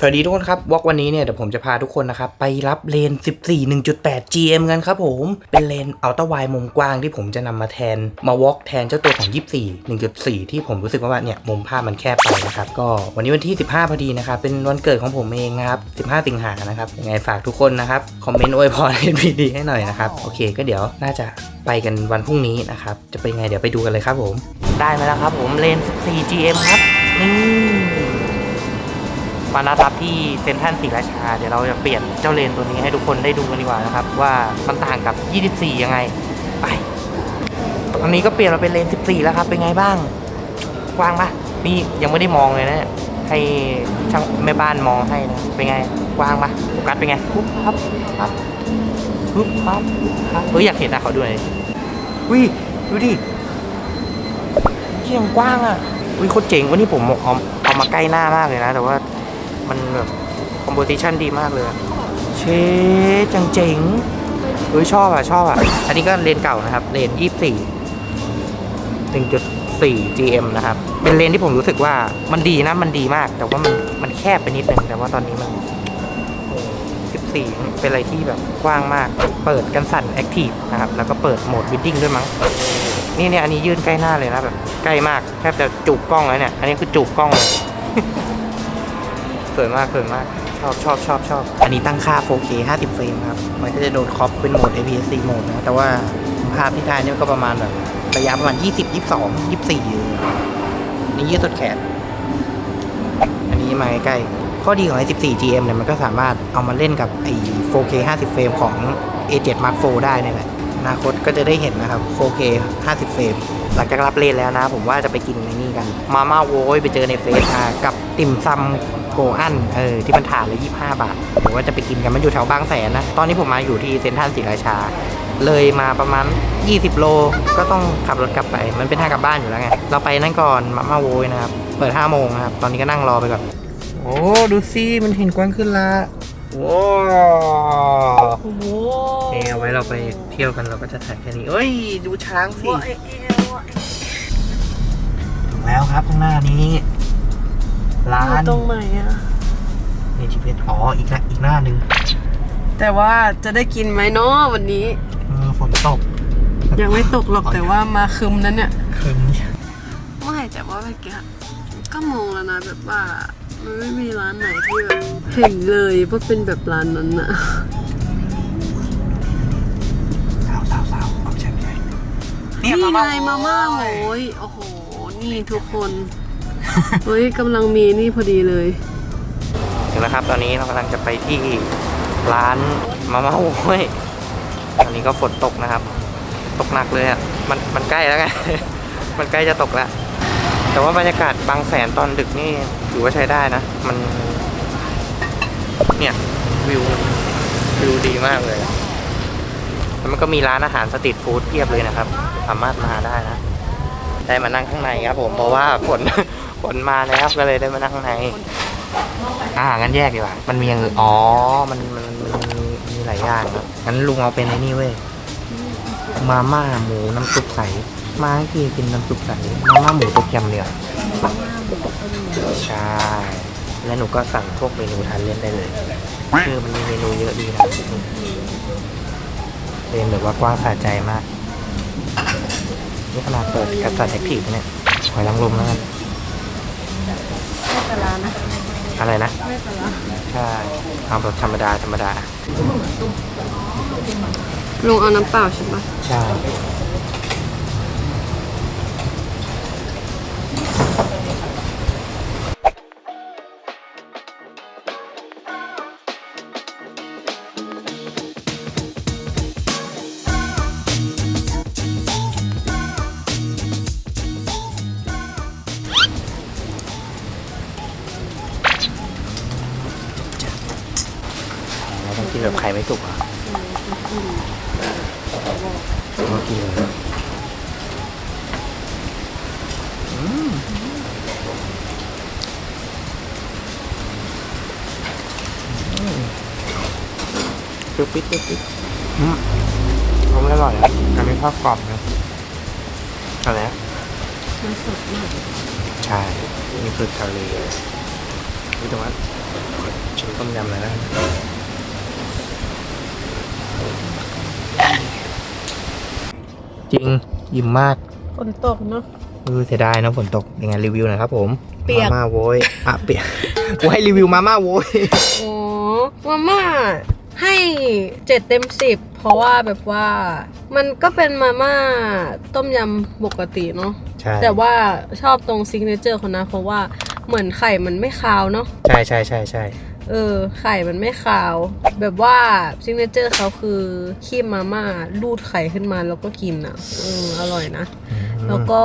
สวัสดีทุกคนครับวอล์กวันนี้เนี่ยเดี๋ยวผมจะพาทุกคนนะครับ ไปรับเลน 14 1.8 GM กันครับผม เป็นเลนอัลตร้าไวมุมกว้างที่ผมจะนำมาแทน มาวอล์กแทนเจ้าตัวของ 24 1.4 ที่ผมรู้สึกว่าเนี่ยมุมภาพมันแคบไปนะครับ ก็วันนี้วันที่ 15 พอดีนะครับ เป็นวันเกิดของผมเองนะครับ 15 สิงหานะครับยังไงฝากทุกคนนะครับ คอมเมนต์อวยพรให้พีดีให้หน่อยนะครับ โอเคก็เดี๋ยวน่าจะไปกันวันพรุ่งนี้นะครับจะเป็นไงเดี๋ยวไปดูกันเลยครับผม ได้มาแล้วครับผมเลน 14 GM ครับนี่ มานัดรับที่เซนทรัลศรีราชา เดี๋ยวเราจะเปลี่ยนเจ้าเลนตัวนี้ให้ทุกคนได้ดูกันดีกว่านะครับ ว่ามันต่างกับ 24 ยังไง ไปตอนนี้ก็เปลี่ยนมาเป็นเลน 14 แล้วครับ เป็นไงบ้าง กว้างปะนี่ยังไม่ได้มองเลยนะให้ช่างแม่บ้านมองให้นะเป็นไงกว้างปะโฟกัสเป็นไงปุ๊บปั๊บปั๊บปุ๊บปั๊บปั๊บเฮ้ยอยากเห็นนะเขาด้วยวิดูดิเที่ยงกว้างอะวิโคตรเจ๋งวันนี้ผมเอาเอามาใกล้หน้ามากเลยนะ แต่ว่า มันแบบคอมโพสิชันดีมากเลยเชจังเจ๋งเฮ้ยชอบอะชอบอะ อันนี้ก็เลนเก่านะครับ เลน24 1.4 GM นะครับ เป็นเลนที่ผมรู้สึกว่ามันดีนะ มันดีมาก แต่ว่ามันมันแคบไปนิดนึง แต่ว่าตอนนี้มันโอ้14เป็นอะไรที่แบบกว้างมาก เปิดกันสั่นแอคทีฟนะครับ แล้วก็เปิดโหมดวิดดิ้งด้วยมั้ง นี่เนี่ยอันนี้ยื่นใกล้หน้าเลยนะแบบใกล้มากแทบจะจูบกล้องแล้วเนี่ย อันนี้คือจูบกล้องเลย สวยมากสวยมาก ชอบชอบชอบชอบ อันนี้ตั้งค่า 4K 50 เฟรมครับ มันก็จะโดนครอปเป็นโหมด APS-C โหมดนะ แต่ว่าภาพที่ได้นี่ก็ประมาณแบบระยะประมาณ 20 22 24อยู่นี่ยืดสุดแขน อันนี้มาใกล้ข้อดีของไอ้14 GM เนี่ยมันก็สามารถเอามาเล่นกับไอ้ 4K 50 เฟรมของ A7 Mark IV ได้นี่แหละ นาคตก็จะได้เห็นนะครับ 4K 50 เฟรม หลังจากรับเลนแล้วนะ ผมว่าจะไปกินในนี่กัน มาม่าโว้ยไปเจอในเฟซอ่ากับติ่มซำโกอันเออที่มันถาดละ25 บาทผมว่าจะไปกินกันมันอยู่แถวบางแสนนะ ตอนนี้ผมมาอยู่ที่เซ็นทรัลศรีราชา เลยมาประมาณ 20 โล ก็ต้องขับรถกลับไป มันเป็นทางกลับบ้านอยู่แล้วไง เราไปนั่นก่อนมาม่าโว้ยนะครับ เปิด 5 โมงนะครับ ตอนนี้ก็นั่งรอไปก่อน โอ้ ดูสิ มันเห็นกว้างขึ้นละ ว้าวโอ้โหนี่เอาไว้เราไปเที่ยวกันเราก็จะถ่ายแค่นี้เอ้ย ดูช้างสิว่าเอ๊ะเอ๊ะว่าเอ๊ะถึงแล้วครับข้างหน้านี้ ร้าอยู่นตรงไหนอะในจีพีอ๋ออีกหน้าอีกหน้าหนึ่งแต่ว่าจะได้กินไหมเนาะวันนี้เออฝนตก ยังไม่ตกหรอกแต่ว่ามาคืมนั้นเนี่ยคืนไม่แต่ว่าเมื่อกี้ก็มองแล้วนะแบบว่า มันไม่มีร้านไหนที่แบบเห็นเลยว่าเป็นแบบร้านนั้นอะสาวสาวสาวเอาใช่ไม่ใช่นี่ไงมาม่าโอ้ยโอ้โห นี่ทุกคนเฮ้ยกำลังมีนี่พอดีเลยถึงแล้วครับ ตอนนี้เรากำลังจะไปที่ร้านมาม่าโอ้ยตอนนี้ก็ฝนตกนะครับ ตกหนักเลยอะมันมันใกล้แล้วไง มันใกล้จะตกแล้ว แต่ว่าบรรยากาศบางแสนตอนดึกนี่ถือว่าใช้ได้นะ มัน เนี่ย วิววิวดีมากเลยแล้วมันก็มีร้านอาหารสตรีทฟู้ดเพียบเลยนะครับ สามารถมาได้นะ ได้มานั่งข้างในครับผมเพราะว่าฝนฝนมาแล้วก็เลยได้มานั่งข้างใน อ่างั้นแยกดีกว่า มันมีอย่างอื่นอ๋อ มันมันมันมีมีหลายอย่างครับงั้นลุงเอาเป็นไอ้นี่เว้ยมาม่าหมูน้ำซุปใส มาให้พี่กินน้ำซุปใสมาม่าหมูโปรแกรมเดียวใช่ แล้วหนูก็สั่งพวกเมนูทานเล่นได้เลยคือมันมีเมนูเยอะดีนะเป็นแบบว่ากว้างสะใจมาก นี่ขนาดเปิดกับสัตว์แอคทีฟเนี่ยหอยนางรมแล้วกันไม่เป็นร้านนะ อะไรนะ ไม่เป็นร้านใช่เอาแบบธรรมดาธรรมดาลุงเอาน้ำเปล่าใช่ปะใช่ กินแบบไข่ไม่สุกเหรอะต้องกินเลยอืมอืมเปรี้ยวปิ๊ดเปรี้ยวปิ๊ดอืมผมอร่อยอะอันนี้ชอบกรอบนะอะไรนะมันสดมากใช่นี่คือทะเลพี่ตะวันชิมต้มยำหน่อยนะ ริงอิ่มมากฝนตกเนาะเออเสียดายนะฝนตกยังไงรีวิวหน่อยครับผมเปียก มาม่าโว้ยอะเปียกกูให้รีวิวมาม่าโว้ยอ๋อมาม่าให้เจ็ดเต็มสิบเพราะว่าแบบว่ามันก็เป็นมาม่าต้มยำปกติเนาะใช่แต่ว่าชอบตรงซิกเนเจอร์เขานะ เพราะว่าเหมือนไข่มันไม่คาวเนาะใช่ใช่ใช่ใช่ เออ ไข่มันไม่คาว แบบว่าซิกเนเจอร์เขาคือคีบมาม่ารูดไข่ขึ้นมาแล้วก็กินอะเอออร่อยนะอืมแล้วก็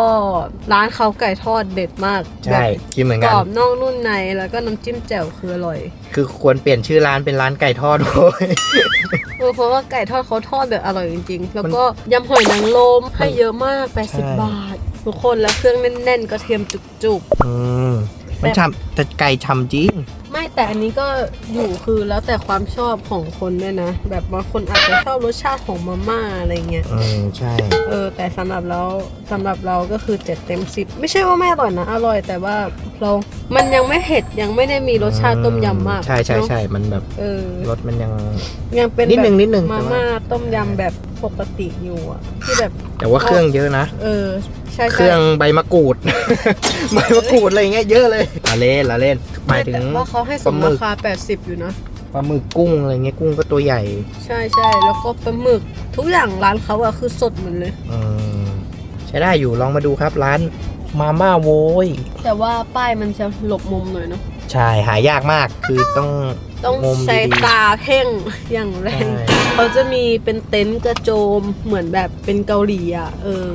ร้านเขาไก่ทอดเด็ดมากใช่แบบกินเหมือนกกัรนอบนอกนุ่นในแล้วก็น้ำจิ้มแจ่วคืออร่อย คือควรเปลี่ยนชื่อร้านเป็นร้านไก่ทอดโว้ยเออเพราะว่าไก่ทอดเขาทอดแบบอร่อยจริงๆ แล้วก็ยำหอยนางรมให้เยอะมากใช่80 บาท ทุกคนแล้วเครื่องแน่นๆกระเทียมจุกอืมมันฉ่ำแต่ไก่ฉ่ำจริงๆไม่ แต่อันนี้ก็อยู่คือแล้วแต่ความชอบของคนด้วยนะ แบบบางคนอาจจะชอบรสชาติของมาม่าอะไรเงี้ยอืมใช่ เออ แต่สำหรับเราสำหรับเราก็คือ7เต็ม10ไม่ใช่ว่าไม่อร่อยนะ อร่อยแต่ว่า เรา มันยังไม่เผ็ดยังไม่ได้มีรสชาติต้มยำมากใช่ใช่เนอะใช่มันแบบเออรสมันยังยังเป็นนิดนึงแบบนิดนึงมาแต่ว่าม่าต้มยำแบบปกติอยู่อะที่แบบ แต่ว่าเครื่องเยอะนะเออใช่ใช่เครื่องใบมะกรูดใบมะกรูดอะไรเงี้ยเยอะเลยละเล่นละเล่นหมายถึงแต่ว่าเขาให้สมปลาหมึรากคา 80 อยู่นะปลาหมึกกุ้งอะไรเงี้ยกุ้งก็ตัวใหญ่ ใช่ใช่แล้วก็ปลาหมึกทุกอย่างร้านเขาอะคือสดหมดเลยอืมใช้ได้อยู่ลองมาดูครับร้าน มาม่าโว้ยแต่ว่าป้ายมันจะหลบมุมหน่อยเนาะใช่หายากมากคือต้องต้องงมใช้ดีๆ ตาเพ่งอย่างแรใช่งเขาจะมีเป็นเต็นท์กระโจมเหมือนแบบเป็นเกาหลีอะเออ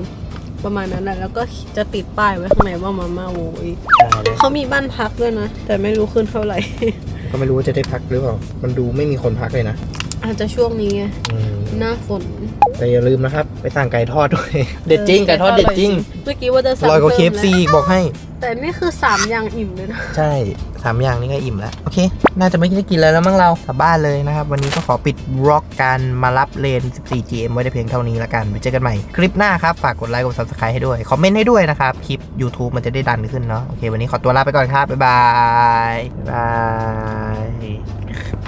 ประมาณนั้นแหละแล้วก็จะติดป้ายไว้ข้างในว่ามาม่าโวยใช่เลยเขามีบ้านพักด้วยนะ แต่ไม่รู้ขึ้นเท่าไหร่ ก็ไม่รู้ว่าจะได้พักหรือเปล่า มันดูไม่มีคนพักเลยนะอาจจะช่วงนี้ไงอืมหน้าฝน แต่อย่าลืมนะครับ ไปสั่งไก่ทอดด้วย เด็ดจริงไก่ทอดเด็ดจริงเมื่อกี้ว่าจะอสั่งร่อยกว่าเคพิ่ฟมซีแล้วบอกให้ แต่นี่คือสามอย่างอิ่มเลยนะใช่สามอย่างนี้ก็อิ่มแล้ว โอเค น่าจะไม่ได้กินแล้วแล้วมั้งเรากลับบ้านเลยนะครับ วันนี้ก็ขอปิดบล็อกการมารับเลน 14GM ไว้แต่เพียงเท่านี้แล้วกันไว้เจอกันใหม่คลิปหน้าครับ ฝากกดไลค์กด subscribe ให้ด้วย คอมเมนต์ให้ด้วยนะครับ คลิป YouTube มันจะได้ดันขึ้นเนาะโอเค วันนี้ขอตัวลาไปก่อนครับบ๊ายบายบ๊ายบาย